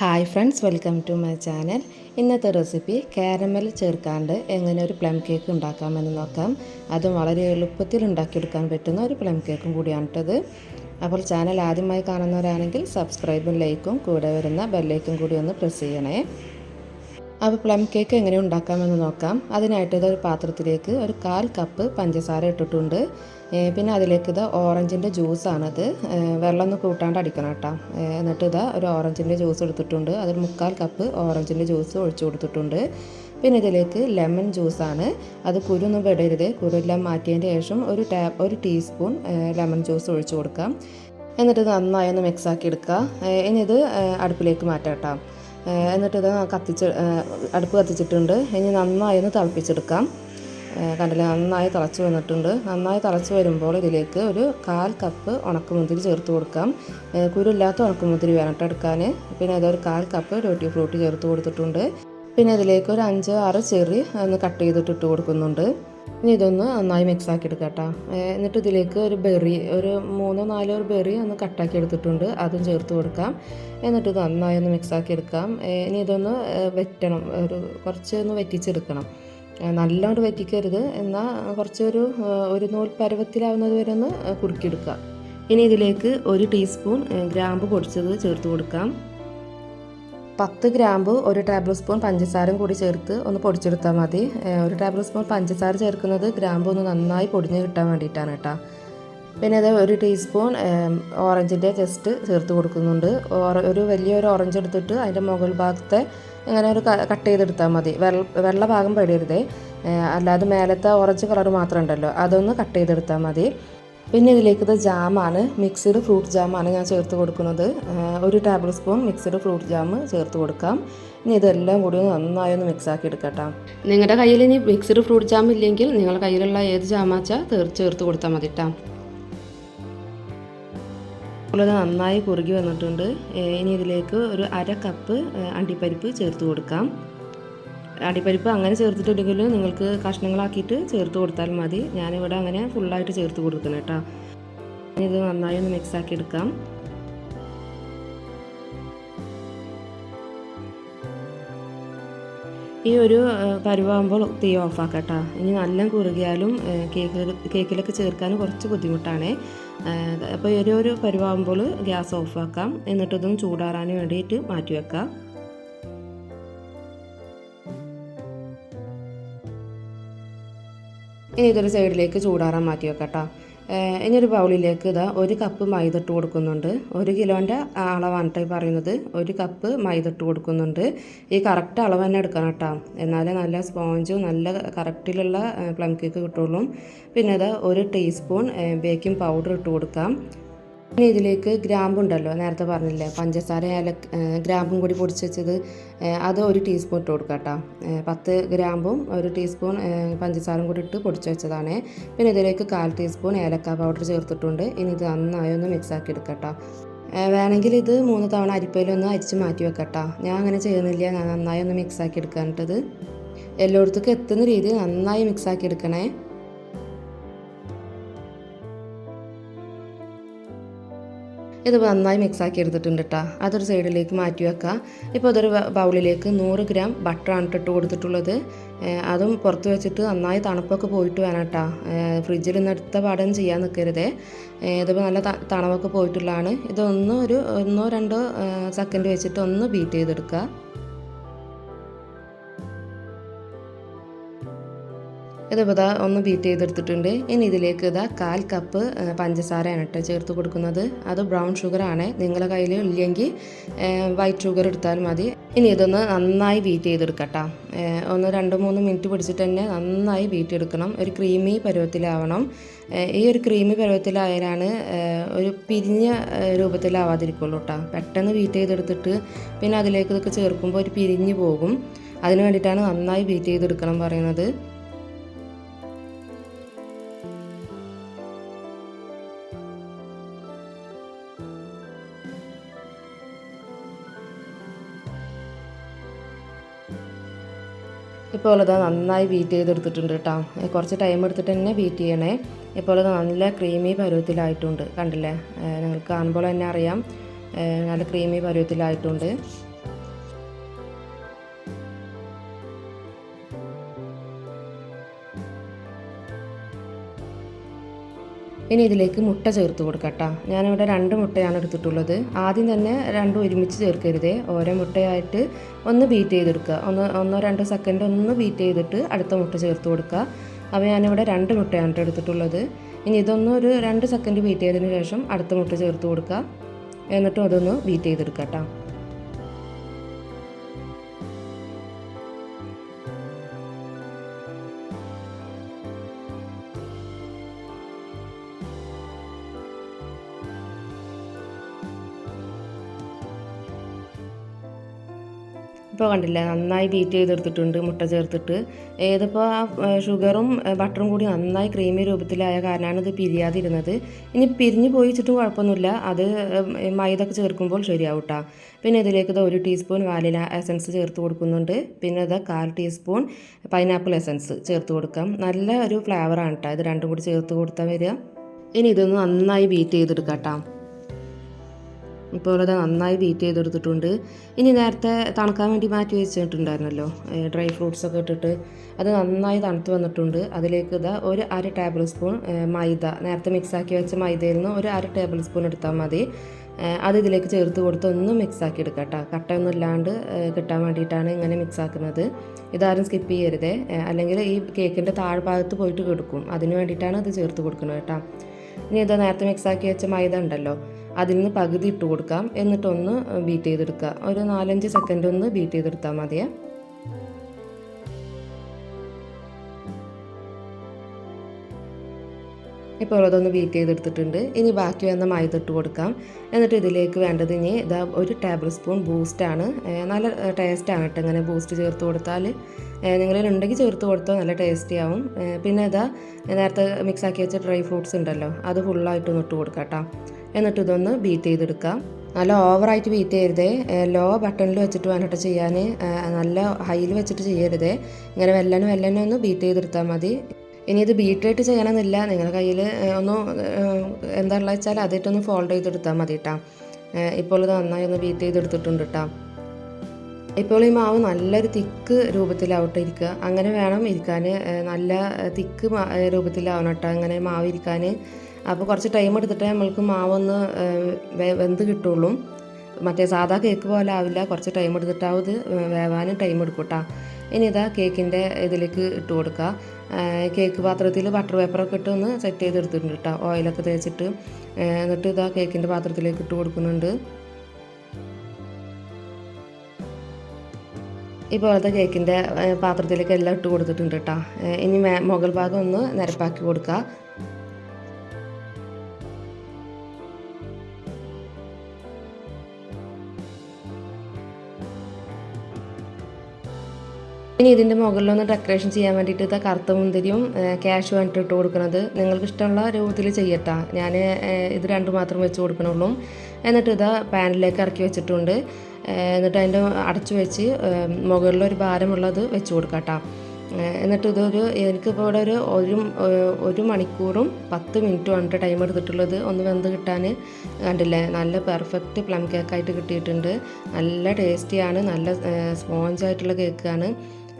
Hi friends welcome to my channel ഇന്നത്തെ recipe caramel ചേർക്കാണ്ട് എങ്ങനെ ഒരു പ്ലം കേക്ക് ഉണ്ടാക്കാമെന്ന് നോക്കാം. അതും വളരെ എളുപ്പത്തിൽ ഉണ്ടാക്കിയെടുക്കാൻ പറ്റുന്ന ഒരു പ്ലം കേക്കും കൂടിയാണിട്ടത് അപ്പോൾ ചാനൽ ആദ്യമായി കാണുന്നവരാണെങ്കിൽ സബ്സ്ക്രൈബും ലൈക്കും കൂടെ വരുന്ന ബെല്ലൈക്കും കൂടി ഒന്ന് പ്രസ് ചെയ്യണേ. അപ്പോൾ പ്ലം കേക്ക് എങ്ങനെ ഉണ്ടാക്കാമെന്ന് നോക്കാം. അതിനായിട്ട് ഇതൊരു പാത്രത്തിലേക്ക് ഒരു കാൽ കപ്പ് പഞ്ചസാര ഇട്ടിട്ടുണ്ട്. പിന്നെ അതിലേക്ക് ഇത് ഓറഞ്ചിന്റെ ജ്യൂസാണത് വെള്ളമൊന്നും കൂട്ടാണ്ട് അടിക്കണം കേട്ടോ എന്നിട്ട് ഇതാ ഒരു ഓറഞ്ചിന്റെ ജ്യൂസ് എടുത്തിട്ടുണ്ട്. അതിൽ മുക്കാൽ കപ്പ് ഓറഞ്ചിന്റെ ജ്യൂസ് ഒഴിച്ചു കൊടുത്തിട്ടുണ്ട്. പിന്നെ ഇതിലേക്ക് ലെമൺ ജ്യൂസാണ് അത് കുരുന്നും വിടരുത് കുരുല്ലാം മാറ്റിയതിന്റെ ശേഷം ഒരു ടാ ഒരു ടീസ്പൂൺ ലെമൺ ജ്യൂസ് ഒഴിച്ചു കൊടുക്കാം. എന്നിട്ട് നന്നായി ഒന്ന് മിക്സാക്കി എടുക്കുക. ഇനി ഇത് അടുപ്പിലേക്ക് മാറ്റാം കേട്ടോ എന്നിട്ട് ഇത് കത്തിച്ച് അടുപ്പ് കത്തിച്ചിട്ടുണ്ട്. ഇനി നന്നായി ഒന്ന് തിളപ്പിച്ചെടുക്കാം. കണ്ടില്ല? നന്നായി തിളച്ച് വന്നിട്ടുണ്ട്. നന്നായി തിളച്ച് വരുമ്പോൾ ഇതിലേക്ക് ഒരു കാൽ കപ്പ് ഉണക്കമുന്തിരി ചേർത്ത് കൊടുക്കാം. കുരുല്ലാത്ത ഉണക്കമുന്തിരി വേണം എടുക്കാൻ. പിന്നെ ഒരു കാൽ കപ്പ് ഡ്യൂട്ടി ഫ്രൂട്ട് ചേർത്ത് കൊടുത്തിട്ടുണ്ട്. പിന്നെ ഇതിലേക്ക് ഒരു അഞ്ച് ആറ് ചെറി ഒന്ന് കട്ട് ചെയ്തിട്ട് ഇട്ട് കൊടുക്കുന്നുണ്ട്. ഇനി ഇതൊന്ന് നന്നായി മിക്സ് ആക്കി എടുക്കാം കേട്ടോ എന്നിട്ട് ഇതിലേക്ക് ഒരു ബെറി ഒരു മൂന്നോ നാലോ ഒരു ബെറി ഒന്ന് കട്ടാക്കി എടുത്തിട്ടുണ്ട്. അതും ചേർത്ത് കൊടുക്കാം. എന്നിട്ട് നന്നായി ഒന്ന് മിക്സ് ആക്കി എടുക്കാം. ഇനി ഇതൊന്ന് വെറ്റണം. ഒരു കുറച്ച് ഒന്ന് വെറ്റിച്ചെടുക്കണം. നല്ലോണം വെറ്റിക്കരുത്. എന്നാൽ കുറച്ചൊരു ഒരു നൂൽ പരുവത്തിലാവുന്നത് വരെ ഒന്ന് കുറുക്കിയെടുക്കുക ഇനി ഇതിലേക്ക് ഒരു ടീസ്പൂൺ ഗ്രാമ്പ് പൊടിച്ചത് ചേർത്ത് കൊടുക്കാം. പത്ത് ഗ്രാമ്പ് ഒരു ടേബിൾ സ്പൂൺ പഞ്ചസാരയും കൂടി ചേർത്ത് ഒന്ന് പൊടിച്ചെടുത്താൽ മതി. ഒരു ടേബിൾ സ്പൂൺ പഞ്ചസാര ചേർക്കുന്നത് ഗ്രാമ്പ് ഒന്ന് നന്നായി പൊടിഞ്ഞ് കിട്ടാൻ വേണ്ടിയിട്ടാണ് കേട്ടോ. പിന്നെ അത് ഒരു ടീസ്പൂൺ ഓറഞ്ചിന്റെ ജസ്റ്റ് ചേർത്ത് കൊടുക്കുന്നുണ്ട്. ഒരു വലിയൊരു ഓറഞ്ച് എടുത്തിട്ട് അതിന്റെ മുകൾ ഭാഗത്തെ ഇങ്ങനെ ഒരു കട്ട് ചെയ്തെടുത്താൽ മതി. വെള്ള ഭാഗം പെടരുതേ. അല്ലാതെ മേലത്തെ ഓറഞ്ച് കളർ മാത്രം ഉണ്ടല്ലോ. അതൊന്ന് കട്ട് ചെയ്തെടുത്താൽ മതി. പിന്നെ ഇതിലേക്കത് ഇത് ജാമാണ്. മിക്സ്ഡ് ഫ്രൂട്ട് ജാമാണ് ഞാൻ ചേർത്ത് കൊടുക്കുന്നത്. ഒരു tablespoon mixed fruit jam ചേർത്ത് കൊടുക്കാം. ഇനി ഇതെല്ലാം കൂടി നന്നായി ഒന്ന് മിക്സാക്കി എടുക്കട്ടോ. നിങ്ങളുടെ കയ്യിൽ ഇനി മിക്സ്ഡ് ഫ്രൂട്ട് ജാം ഇല്ലെങ്കിൽ നിങ്ങളുടെ കയ്യിലുള്ള ഏത് ജാമാച്ചാൽ ചേർത്ത് കൊടുത്താൽ മതി കേട്ടോ നന്നായി കുറുകി വന്നിട്ടുണ്ട്. ഇനി ഇതിലേക്ക് ഒരു അര കപ്പ് അണ്ടിപ്പരിപ്പ് ചേർത്ത് കൊടുക്കാം. അടിപ്പരിപ്പ് അങ്ങനെ ചേർത്തിട്ടുണ്ടെങ്കിൽ നിങ്ങൾക്ക് കഷ്ണങ്ങളാക്കിയിട്ട് ചേർത്ത് കൊടുത്താൽ മതി. ഞാനിവിടെ അങ്ങനെ ഫുള്ളായിട്ട് ചേർത്ത് കൊടുക്കണം കേട്ടോ. ഇത് നന്നായി ഒന്ന് മിക്സ് ആക്കി എടുക്കാം. ഈ ഒരു പരുവാകുമ്പോൾ തീ ഓഫാക്കട്ടോ ഇനി നല്ല കുറുകിയാലും കേക്ക് കേക്കിലൊക്കെ ചേർക്കാൻ കുറച്ച് ബുദ്ധിമുട്ടാണ്. അപ്പോൾ ഈ ഒരു പരുവാകുമ്പോൾ ഗ്യാസ് ഓഫാക്കാം എന്നിട്ടതും ചൂടാറാൻ വേണ്ടിയിട്ട് മാറ്റി വെക്കാം. ഇനി ഇതൊരു സൈഡിലേക്ക് ചൂടാറാൻ മാറ്റി വെക്കട്ടോ. ഇനി ഒരു ബൗളിലേക്ക് ഇതാ ഒരു കപ്പ് മൈദ ഇട്ട് കൊടുക്കുന്നുണ്ട്. ഒരു കിലോന്റെ അളവാണ് ഈ പറയുന്നത്. ഒരു കപ്പ് മൈദ ഇട്ട് കൊടുക്കുന്നുണ്ട്. ഈ കറക്റ്റ് അളവ് തന്നെ എടുക്കണം കേട്ടോ എന്നാലേ നല്ല സ്പോഞ്ചും നല്ല കറക്റ്റിലുള്ള പ്ലം കേക്ക് കിട്ടുള്ളൂ. പിന്നെ ഇത് ഒരു ടീസ്പൂൺ ബേക്കിംഗ് പൗഡർ ഇട്ട് കൊടുക്കാം. ഇനി ഇതിലേക്ക് ഗ്രാമ്പുണ്ടല്ലോ നേരത്തെ പറഞ്ഞില്ലേ പഞ്ചസാര ഏല ഗ്രാമ്പും കൂടി പൊടിച്ച് വെച്ചത് അത് ഒരു ടീസ്പൂൺ ഇട്ട് കൊടുക്കുക കേട്ടോ. പത്ത് ഗ്രാമ്പും ഒരു ടീസ്പൂൺ പഞ്ചസാരയും കൂടി ഇട്ട് പൊടിച്ച് വെച്ചതാണ്. പിന്നെ ഇതിലേക്ക് കാൽ ടീസ്പൂൺ ഏലക്ക പൗഡർ ചേർത്തിട്ടുണ്ട്. ഇനി ഇത് നന്നായി ഒന്ന് മിക്സ് ആക്കി എടുക്കട്ടോ വേണമെങ്കിൽ ഇത് മൂന്ന് തവണ അരിപ്പയിലൊന്ന് അരിച്ച് മാറ്റി വെക്കട്ടോ ഞാൻ അങ്ങനെ ചെയ്യുന്നില്ല ഞാൻ നന്നായി ഒന്ന് മിക്സ് ആക്കി എടുക്കാനിട്ടത് എല്ലായിടത്തേക്കും എത്തുന്ന രീതിയിൽ നന്നായി മിക്സ് ആക്കി എടുക്കണേ. ഇത് നന്നായി മിക്സാക്കി എടുത്തിട്ടുണ്ട് കേട്ടോ അതൊരു സൈഡിലേക്ക് മാറ്റി വെക്കുക ഇപ്പോൾ അതൊരു ബൗളിലേക്ക് നൂറ് ഗ്രാം ബട്ടറാണ് ഇട്ട് കൊടുത്തിട്ടുള്ളത്. അതും പുറത്ത് വെച്ചിട്ട് നന്നായി തണുപ്പൊക്കെ പോയിട്ട് വേണം കേട്ടോ ഫ്രിഡ്ജിൽ നിന്ന് എടുത്ത പാടം ചെയ്യാൻ നിൽക്കരുതേ ഇതിപ്പോൾ നല്ല തണുപ്പൊക്കെ പോയിട്ടുള്ളതാണ്. ഇതൊന്ന് ഒരു ഒന്നോ രണ്ടോ സെക്കൻഡ് വെച്ചിട്ട് ഒന്ന് ബീറ്റ് ചെയ്തെടുക്കുക ഇതിപ്പോൾ ഇതാ ഒന്ന് ബീറ്റ് ചെയ്തെടുത്തിട്ടുണ്ട്. ഇനി ഇതിലേക്ക് ഇതാ കാൽ കപ്പ് പഞ്ചസാരയാണ് കേട്ടോ ചേർത്ത് കൊടുക്കുന്നത്. അത് ബ്രൗൺ ഷുഗറാണ് നിങ്ങളുടെ കയ്യിൽ ഇല്ലെങ്കിൽ വൈറ്റ് ഷുഗർ എടുത്താൽ മതി. ഇനി ഇതൊന്ന് നന്നായി ബീറ്റ് ചെയ്തെടുക്കട്ടോ. ഒന്ന് രണ്ട് മൂന്ന് മിനിറ്റ് പിടിച്ചിട്ട് തന്നെ നന്നായി ബീറ്റ് എടുക്കണം. ഒരു ക്രീമി പരുവത്തിലാവണം. ഈ ഒരു ക്രീമി പരുവത്തിലായാലാണ് ഒരു പിരിഞ്ഞ രൂപത്തിലാവാതിരിക്കുള്ളൂ കേട്ടോ പെട്ടെന്ന് ബീറ്റ് ചെയ്തെടുത്തിട്ട് പിന്നെ അതിലേക്ക് ഇതൊക്കെ ചേർക്കുമ്പോൾ ഒരു പിരിഞ്ഞ് പോകും. അതിന് വേണ്ടിയിട്ടാണ് നന്നായി ബീറ്റ് ചെയ്തെടുക്കണം പറയുന്നത്. ഇപ്പോൾ അത് നന്നായി ബീറ്റ് ചെയ്തെടുത്തിട്ടുണ്ട് കേട്ടോ കുറച്ച് ടൈം എടുത്തിട്ട് തന്നെ ബീറ്റ് ചെയ്യണേ. ഇപ്പോൾ അത് നല്ല ക്രീമി പരുവത്തിലായിട്ടുണ്ട്. കണ്ടില്ലേ? നിങ്ങൾക്ക് കാണുമ്പോൾ തന്നെ അറിയാം. നല്ല ക്രീമി പരുവത്തിലായിട്ടുണ്ട്. ഇനി ഇതിലേക്ക് മുട്ട ചേർത്ത് കൊടുക്കട്ട. കേട്ടോ ഞാനിവിടെ രണ്ട് മുട്ടയാണ് എടുത്തിട്ടുള്ളത്. ആദ്യം തന്നെ രണ്ടും ഒരുമിച്ച് ചേർക്കരുതേ. ഓരോ മുട്ടയായിട്ട് ഒന്ന് ബീറ്റ് ചെയ്തെടുക്കുക. ഒന്ന് ഒന്നോ രണ്ടോ സെക്കൻഡ് ഒന്ന് ബീറ്റ് ചെയ്തിട്ട് അടുത്ത മുട്ട ചേർത്ത് കൊടുക്കുക. അപ്പോൾ ഞാനിവിടെ രണ്ട് മുട്ടയാണ് എടുത്തിട്ടുള്ളത്. ഇനി ഇതൊന്ന് ഒരു രണ്ട് സെക്കൻഡ് ബീറ്റ് ചെയ്തതിന് ശേഷം അടുത്ത മുട്ട ചേർത്ത് കൊടുക്കുക. എന്നിട്ടും അതൊന്ന് ബീറ്റ് ചെയ്തെടുക്കാം ഇപ്പോൾ കണ്ടില്ലേ. നന്നായി ബീറ്റ് ചെയ്തെടുത്തിട്ടുണ്ട് മുട്ട ചേർത്തിട്ട്. ഏതിപ്പോൾ ആ ഷുഗറും ബട്ടറും കൂടി നന്നായി ക്രീമി രൂപത്തിലായ കാരണമാണ് ഇത് പിരിയാതിരുന്നത്. ഇനി പിരിഞ്ഞ് പോയി കുഴപ്പമൊന്നുമില്ല. അത് മൈദൊക്കെ ചേർക്കുമ്പോൾ ശരിയാവും പിന്നെ ഇതിലേക്ക് ഇത് ഒരു ടീസ്പൂൺ വാനില എസൻസ് ചേർത്ത് കൊടുക്കുന്നുണ്ട്. പിന്നെ ഇത് കാൽ ടീസ്പൂൺ പൈനാപ്പിൾ എസൻസ് ചേർത്ത് കൊടുക്കാം. നല്ല ഒരു ഫ്ലേവറാണ് കേട്ടോ ഇത് രണ്ടും കൂടി ചേർത്ത് കൊടുത്താൽ വരിക. ഇനി ഇതൊന്ന് നന്നായി ബീറ്റ് ചെയ്തെടുക്കാം കേട്ടോ ഇപ്പോൾ അത് നന്നായി ബീറ്റ് ചെയ്തെടുത്തിട്ടുണ്ട്. ഇനി നേരത്തെ തണുക്കാൻ വേണ്ടി മാറ്റി വെച്ചിട്ടുണ്ടായിരുന്നല്ലോ ഡ്രൈ ഫ്രൂട്ട്സ് ഒക്കെ ഇട്ടിട്ട്. അത് നന്നായി തണുത്ത് വന്നിട്ടുണ്ട്. അതിലേക്ക് ഇതാ ഒരു അര ടേബിൾ സ്പൂൺ മൈദ. നേരത്തെ മിക്സാക്കി വെച്ച മൈദയിൽ നിന്ന് ഒരു അര ടേബിൾ സ്പൂൺ എടുത്താൽ മതി അത് ഇതിലേക്ക് ചേർത്ത് കൊടുത്ത് ഒന്ന് മിക്സാക്കി എടുക്കാം കേട്ടോ കട്ടയൊന്നും ഇല്ലാണ്ട് കിട്ടാൻ വേണ്ടിയിട്ടാണ് ഇങ്ങനെ മിക്സാക്കുന്നത് ഇതാരും സ്കിപ്പ് ചെയ്യരുതേ. അല്ലെങ്കിൽ ഈ കേക്കിന്റെ താഴ്ഭാഗത്ത് പോയിട്ട് കൊടുക്കും. അതിന് വേണ്ടിയിട്ടാണ് ഇത് ചേർത്ത് കൊടുക്കുന്നത് കേട്ടോ ഇനി ഇത് നേരത്തെ മിക്സാക്കി വെച്ച മൈദ ഉണ്ടല്ലോ അതിൽ നിന്ന് പകുതി ഇട്ട് കൊടുക്കാം. എന്നിട്ടൊന്ന് ബീറ്റ് ചെയ്തെടുക്കുക. ഒരു നാലഞ്ച് സെക്കൻഡ് ഒന്ന് ബീറ്റ് ചെയ്തെടുത്താൽ മതിയേ. ഇപ്പോൾ അതൊന്ന് ബീറ്റ് ചെയ്തെടുത്തിട്ടുണ്ട്. ഇനി ബാക്കി വന്ന മൈദ ഇട്ട് കൊടുക്കാം. എന്നിട്ട് ഇതിലേക്ക് വേണ്ടത് ഇനി ഇതാ ഒരു ടേബിൾ സ്പൂൺ ബൂസ്റ്റാണ് നല്ല ടേസ്റ്റാണ് കേട്ടോ ഇങ്ങനെ ബൂസ്റ്റ് ചേർത്ത് കൊടുത്താൽ നിങ്ങളിലുണ്ടെങ്കിൽ ചേർത്ത് കൊടുത്താൽ നല്ല ടേസ്റ്റി ആവും. പിന്നെ ഇതാ നേരത്തെ മിക്സാക്കി വെച്ച ഡ്രൈ ഫ്രൂട്ട്സ് ഉണ്ടല്ലോ അത് ഫുള്ളായിട്ടൊന്ന് ഇട്ട് കൊടുക്കാം കേട്ടോ. എന്നിട്ട് ഇതൊന്ന് ബീറ്റ് ചെയ്തെടുക്കാം. നല്ല ഓവറായിട്ട് ബീറ്റ് ചെയ്യരുതേ. ലോ ബട്ടണിൽ വെച്ചിട്ട് വേണ്ടിട്ട് ചെയ്യാൻ നല്ല ഹൈയിൽ വെച്ചിട്ട് ചെയ്യരുതേ. ഇങ്ങനെ വെല്ലനും വെല്ലനും ഒന്ന് ബീറ്റ് ചെയ്തെടുത്താൽ മതി. ഇനി ഇത് ബീറ്റായിട്ട് ചെയ്യണമെന്നില്ല. നിങ്ങളുടെ കയ്യിൽ ഒന്ന് എന്താണെന്ന് വെച്ചാൽ അതിട്ടൊന്ന് ഫോൾഡ് ചെയ്തെടുത്താൽ മതി കേട്ടോ ഇപ്പോൾ ഇത് നന്നായി ഒന്ന് ബീറ്റ് ചെയ്തെടുത്തിട്ടുണ്ട് കേട്ടോ ഇപ്പോൾ ഈ മാവ് നല്ലൊരു തിക്ക് രൂപത്തിലാവട്ടെ ഇരിക്കുക അങ്ങനെ വേണം ഇരിക്കാൻ. നല്ല തിക്ക് രൂപത്തിലാവണം കേട്ടോ അങ്ങനെ മാവ് ഇരിക്കാൻ. അപ്പോൾ കുറച്ച് ടൈം എടുത്തിട്ടേ നമ്മൾക്ക് മാവൊന്ന് വെന്ത് കിട്ടുള്ളൂ. മറ്റേ സാധാ കേക്ക് പോലെ ആവില്ല. കുറച്ച് ടൈം എടുത്തിട്ടാവും ഇത് വേവാനും ടൈം എടുക്കും കേട്ടോ ഇനി ഇതാ കേക്കിന്റെ ഇതിലേക്ക് ഇട്ട് കൊടുക്കുക കേക്ക് പാത്രത്തിൽ ബട്ടർ പേപ്പറൊക്കെ ഇട്ട് ഒന്ന് സെറ്റ് ചെയ്തെടുത്തിട്ടുണ്ട് കേട്ടോ ഓയിലൊക്കെ തേച്ചിട്ട് എന്നിട്ട് ഇതാ കേക്കിന്റെ പാത്രത്തിലേക്ക് ഇട്ട് കൊടുക്കുന്നുണ്ട്. ഇപ്പോഴത്തെ കേക്കിന്റെ പാത്രത്തിലേക്ക് എല്ലാം ഇട്ട് കൊടുത്തിട്ടുണ്ട് കേട്ടോ ഇനി മുകൾ ഭാഗം ഒന്ന് നിരപ്പാക്കി കൊടുക്കുക ഇനി ഇതിന്റെ മുകളിലൊന്ന് ഡെക്കറേഷൻ ചെയ്യാൻ വേണ്ടിയിട്ട് ഇതാ കറുത്ത മുന്തിരിയും ക്യാഷ് വേണ്ടിയിട്ട് ഇട്ട് കൊടുക്കുന്നത്. നിങ്ങൾക്ക് ഇഷ്ടമുള്ള രൂപത്തിൽ ചെയ്യട്ടാ. ഞാൻ ഇത് രണ്ടു മാത്രം വെച്ച് കൊടുക്കണുള്ളൂ. എന്നിട്ട് ഇതാ പാനിലേക്ക് ഇറക്കി വെച്ചിട്ടുണ്ട്. എന്നിട്ട് അതിന്റെ അടച്ചു വെച്ച് മുകളിലൊരു ഭാരമുള്ളത് വെച്ച് കൊടുക്കാട്ടോ. എന്നിട്ട് ഇതൊരു എനിക്കിപ്പോൾ ഇവിടെ ഒരു ഒരു ഒരു മണിക്കൂറും പത്ത് മിനിറ്റും ആണ് ടൈം എടുത്തിട്ടുള്ളത്. ഒന്ന് വെന്ത് കിട്ടാൻ കണ്ടില്ലേ? നല്ല പെർഫെക്റ്റ് പ്ലം കേക്കായിട്ട് കിട്ടിയിട്ടുണ്ട്. നല്ല ടേസ്റ്റിയാണ് നല്ല സ്പോഞ്ചായിട്ടുള്ള കേക്കാണ്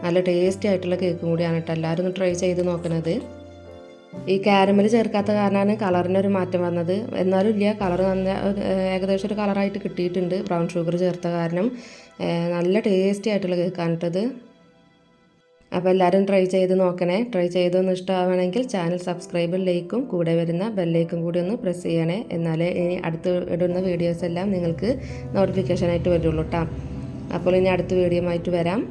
നല്ല ടേസ്റ്റി ആയിട്ടുള്ള കേക്കും കൂടിയാണ് കേട്ടോ എല്ലാവരും ഒന്ന് ട്രൈ ചെയ്ത് നോക്കുന്നത് ഈ കാരമൽ ചേർക്കാത്ത കാരണമാണ് കളറിനൊരു മാറ്റം വന്നത്. എന്നാലും ഇല്ല കളർ നല്ല ഏകദേശം ഒരു കളറായിട്ട് കിട്ടിയിട്ടുണ്ട്. ബ്രൗൺ ഷുഗർ ചേർത്ത കാരണം നല്ല ടേസ്റ്റി ആയിട്ടുള്ള കേക്കാണ് കേട്ടത് അപ്പോൾ എല്ലാവരും ട്രൈ ചെയ്ത് നോക്കണേ. ട്രൈ ചെയ്തൊന്ന് ഇഷ്ടമാവണമെങ്കിൽ ചാനൽ സബ്സ്ക്രൈബ് ലൈക്കും കൂടെ വരുന്ന ബെല്ലൈക്കും കൂടി ഒന്ന് പ്രസ് ചെയ്യണേ. എന്നാലേ ഇനി അടുത്ത് ഇടുന്ന വീഡിയോസ് എല്ലാം നിങ്ങൾക്ക് നോട്ടിഫിക്കേഷനായിട്ട് വരുള്ളൂ കേട്ടോ അപ്പോൾ ഇനി അടുത്ത വീഡിയോ ആയിട്ട് വരാം.